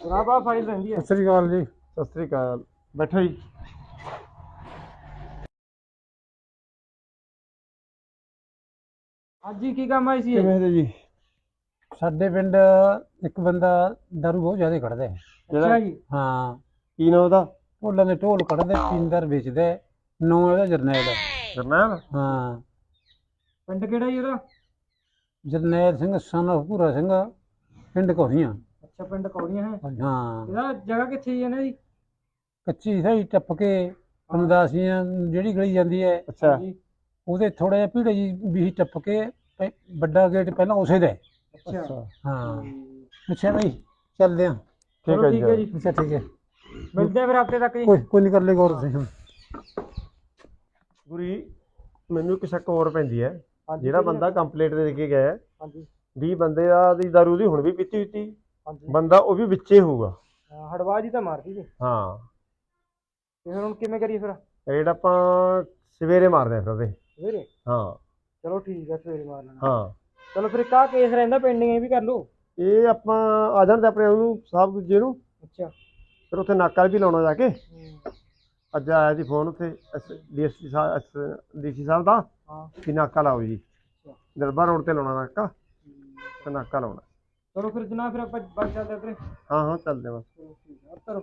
ਜਨਾਬ ਆ ਫਾਈਲ ਰਹਿੰਦੀ ਹੈ। ਸਤਿ ਸ੍ਰੀ ਅਕਾਲ ਜੀ। ਸਤਿ ਸ੍ਰੀ ਅਕਾਲ। ਬੈਠੋ ਜੀ। ਹਾਂਜੀ ਕੀ ਕੰਮ ਆਈ ਸੀ ਇਹ? ਕਿਵੇਂ ਦੇ ਜੀ? ਸਾਡੇ ਪਿੰਡ ਇੱਕ ਬੰਦਾ ਦਾਰੂ ਬਹੁਤ ਜ਼ਿਆਦਾ ਕੱਢਦਾ ਹੈ। ਅੱਛਾ ਜੀ। ਹਾਂ। ਕੀ ਨਾਮ ਉਹਦਾ? ਢੋਲਾਂ ਦੇ ਢੋਲ ਕੱਢਦੇ ਪੀਂਦਰ ਵੇਚਦਾ ਹੈ। ਨਾਂ ਜਰਨੈਲ ਹੈ। ਜਰਨੈਲ? ਹਾਂ। ਪਿੰਡ ਕਿਹੜਾ ਜੀ ਉਹਦਾ? ਜਰਨੈਲ ਸਿੰਘ ਸਨ ਭੂਰਾ ਸਿੰਘ ਪਿੰਡ ਕੋਹੀਆਂ ਅੱਛਾ ਪਿੰਡ ਕੌੜੀਆਂ ਹੈ ਹਾਂ। ਇਹਦਾ ਜਗ੍ਹਾ ਕਿੱਥੇ ਜੀ ਇਹਨਾਂ ਦੀ? ਕੱਚੀ ਸਹੀ ਟੱਪ ਕੇ ਅੰਦਾਸੀਆਂ ਜਿਹੜੀ ਗਲੀ ਜਾਂਦੀ ਹੈ। ਅੱਛਾ। ਜੀ ਉਹਦੇ ਥੋੜਾ ਜਿਹਾ ਭੀੜੇ ਜੀ ਵੀ ਟੱਪ ਕੇ ਵੱਡਾ ਗੇਟ ਪਹਿਲਾਂ ਉਸੇ ਦਾ ਹੈ। ਅੱਛਾ। ਹਾਂ। ਅੱਛਾ ਬਈ ਚੱਲਦੇ ਆ ਠੀਕ ਚਲੋ ਹੈ ਠੀਕ ਹੈ ਜੀ। ਅੱਛਾ ਠੀਕ ਹੈ। ਮਿਲਦੇ ਆ ਫਿਰ ਹਫ਼ਤੇ ਤੱਕ ਜੀ। ਕੋਈ ਕੋਈ ਨਹੀਂ ਕਰ ਲੈ ਗੌਰ ਤੁਸੀਂ ਗੁਰੀ ਮੈਨੂੰ ਇੱਕ ਸ਼ੱਕ ਹੋਰ ਪੈਂਦੀ ਹੈ। ਹਾਂਜੀ, ਜਿਹੜਾ ਬੰਦਾ ਕੰਪਲੇਂਟ ਦੇ ਕੇ ਗਿਆ ਹੈ, ਹਾਂਜੀ। ਵੀਹ ਬੰਦੇ ਆ ਦੀ ਦਾਰੂ ਦੀ ਹੁਣ ਵੀ ਪੀਤੀ ਪੀਤੀ ਹਾਂਜੀ। ਬੰਦਾ ਉਹ ਵੀ ਵਿੱਚੇ ਹੋਊਗਾ। ਹਾਂ, ਹੜਵਾ ਜੀ ਤਾਂ ਮਾਰਦੀ ਜੀ ਹਾਂ। ਤੇ ਫਿਰ ਹੁਣ ਕਿਵੇਂ ਕਰੀਏ ਫਿਰ? ਰੇਡ ਆਪਾਂ ਸਵੇਰੇ ਮਾਰਦੇ ਆ ਫਿਰ ਉਹਦੇ। ਸਵੇਰੇ? ਹਾਂ। ਚਲੋ ਠੀਕ ਹੈ ਸਵੇਰੇ ਮਾਰ ਲੈਣਾ ਹਾਂ। ਚਲੋ ਫਿਰ ਆਹ ਕੇਸ ਰਹਿੰਦਾ ਪੈਂਡਿੰਗ ਇਹ ਵੀ ਕਰ ਲਓ। ਇਹ ਆਪਾਂ ਆ ਜਾਂਦੇ ਆਪਣੇ ਉਹਨੂੰ ਸਾਹਿਬ ਦੂਜੇ ਨੂੰ ਅੱਛਾ। ਫਿਰ ਉੱਥੇ ਨਾਕਾ ਵੀ ਲਾਉਣਾ ਜਾ ਕੇ। ਅੱਜ ਆਇਆ ਜੀ ਫੋਨ ਉੱਥੇ ਡੀਐਸਪੀ ਸਾਹਿਬ ਡੀਸੀ ਸਾਹਿਬ ਦਾ। ਹਾਂ। ਕਿ ਨਾਕਾ ਲਾਓ ਜੀ। ਦਰਬਾਰ ਰੋਡ ਤੇ ਲਾਉਣਾ ਨਾਕਾ। ਤੇ ਨਾਕਾ ਲਾਉਣਾ। ਚਲੋ ਫਿਰ ਜਨਾਬ ਫਿਰ ਆਪਾਂ ਬਾਈ ਚੱਲਦੇ ਆਪਣੇ ਹਾਂ ਹਾਂ ਚੱਲਦੇ ਬਸ। ਚਲੋ ਠੀਕ ਹੈ ਅਰਤਰ